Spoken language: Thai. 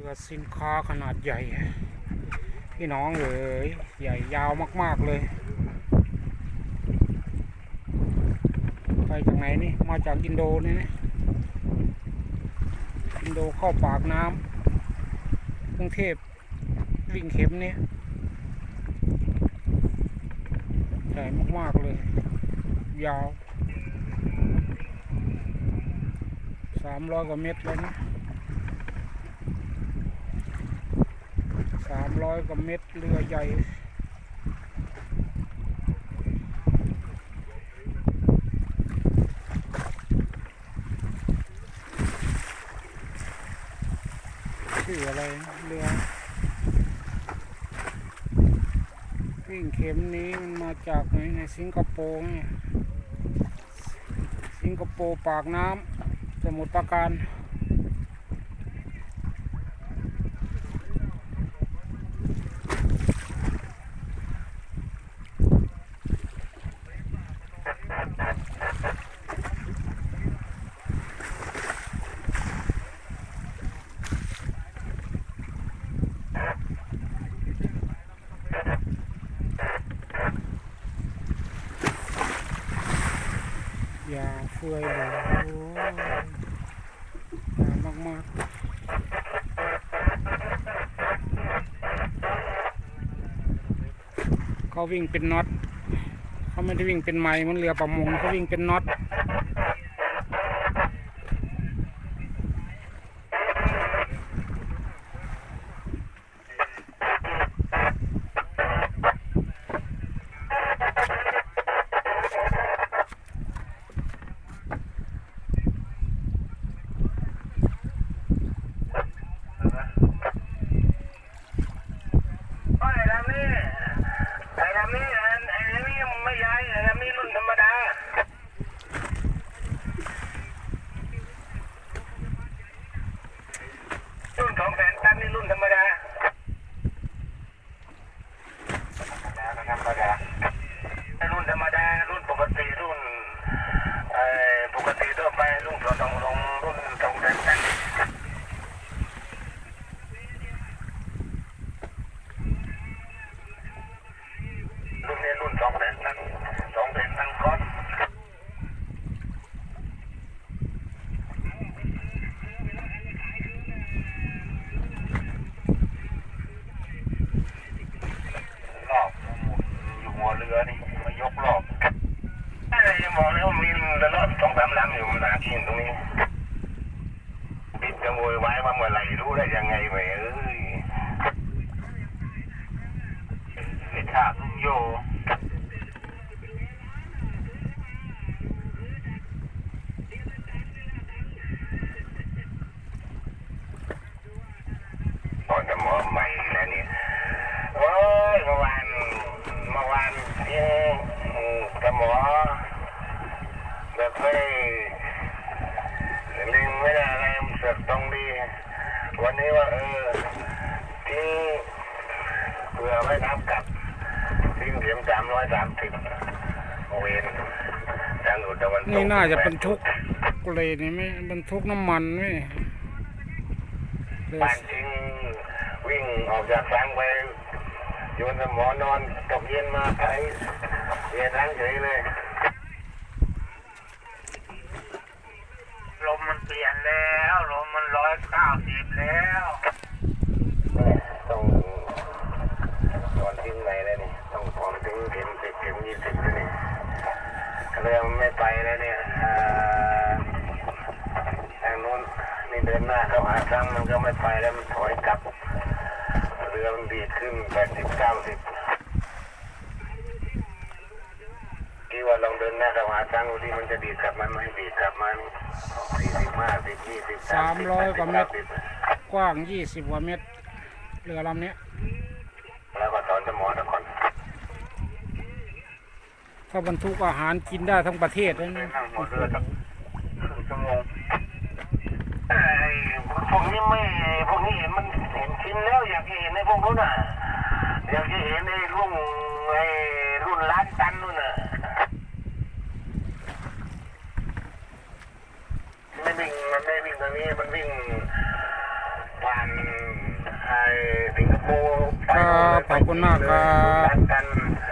รือสินค้าขนาดใหญ่ พี่น้องเอ๋ยใหญ่ยาวมาก ๆเลย ไปจากไหนนี่ มาจากอินโดนี่นะอินโดเข้าปากน้ำกรุงเทพวิ่งเข็มเนี่ยใหญ่มาก ๆ เลย ยาวสามร้อยกว่าเมตรเลยนะ สามร้อยกว่าเมตรเรือใหญ่ชื่ออะไรเรือวิ่งเข็มนี้มันมาจากไหนในสิงคโปร์เนี่ยสิงคโปร์ปากน้ำสมุทรปราการ ยา เฟือยเลยโอ้ยยาวมากๆเขาวิ่งเป็นน็อตเขาไม่ได้วิ่งเป็นไม้มันเรือประมงเขาวิ่งเป็นน็อต ไอ้ลำนี้ไอ้ลำนี้ไอ้ไอ้นี่ไม่ย้ายไอ้ลำนี้รุ่นธรรมดา รุ่นสองแสนตันนี่รุ่นธรรมดาธรรมดาไอ้รุ่นธรรมดา รุ่นปกติรุ่นไอ้ปกติทั่วไปรุ่นสองสองสองรุ่นสองแสนตัน รุ่นนี้รุ่นสองแสนตันสองแสนตันคอสรอบอยู่หัวเรือนี่มายกรอบไอ้ยังบอกเลยว่ามีเรือรอบ สองสามลำอยู่มันหากินตรงนี้บิดจะโวยวายว่าเมื่อไหร่รู้ได้ยังไงเว้ยเอ้ยไอ้ชาโยก่อนจะหมอมล้วเนี่ยโอ้ยเมื่อวานเมื่อวานที่กับหมอแบบไม่ลิงไม่ได้อะไรมันเสือกตรงดี วันนี้ว่าเออทิ้งเผื่อไว้น้ำกลับทิ้งเสียงสามร้อยสามสิบเวนทางอุตะวันตกนี่น่าจะเป็นทุกเลยนี่ไม่บรรทุกน้ำมันไหมเรือบ้านจริงวิ่งออกจากฟังไปโยนสมอนอนตกเย็นมาไปเย็นทั้งเฉยเลยลมมันเปลี่ยนแล้วลมมันร้อยเก้าสิบแล้วต้องนอนทิ้งไหนแล้วนี่ต้องพร้อมถึงเข็มสิบเข็มยี่สิบแล้วนี่ เรือมันไม่ไปแล้วเนี่ยทางนู้นนี่เดินหน้าเข้าหาซ้ำมันก็ไม่ไปแล้วมันถอยกลับ เรือมันดีดขึ้นแปดสิบเก้าสิบที่ว่าลองเดินหน้าเข้าหาซ้ำดูที่มันจะดีดกลับมันไม่ดีดกลับมันสี่สิบห้าสิบยี่สิบสามร้อยกว่าเมตรกว้างยี่สิบกว่าเมตรเรือลำนี้แล้วก็สอนสมอตะก่อน ถ้าบรรทุกอาหารกินได้ทั้งประเทศนะนั่งหัวเรือสักครึ่งชั่วโมงไอ้พวกนี้ไม่พวกนี้เห็นมันเห็นชินแล้วอยากเห็นในพวกนู้นน่ะอยากเห็นไอ้รุ่นไอ้รุ่นล้านตันนู่นน่ะไม่วิ่งมันไม่วิ่งตรงนี้มันวิ่งผ่านมูครับขอบคุณมากครับ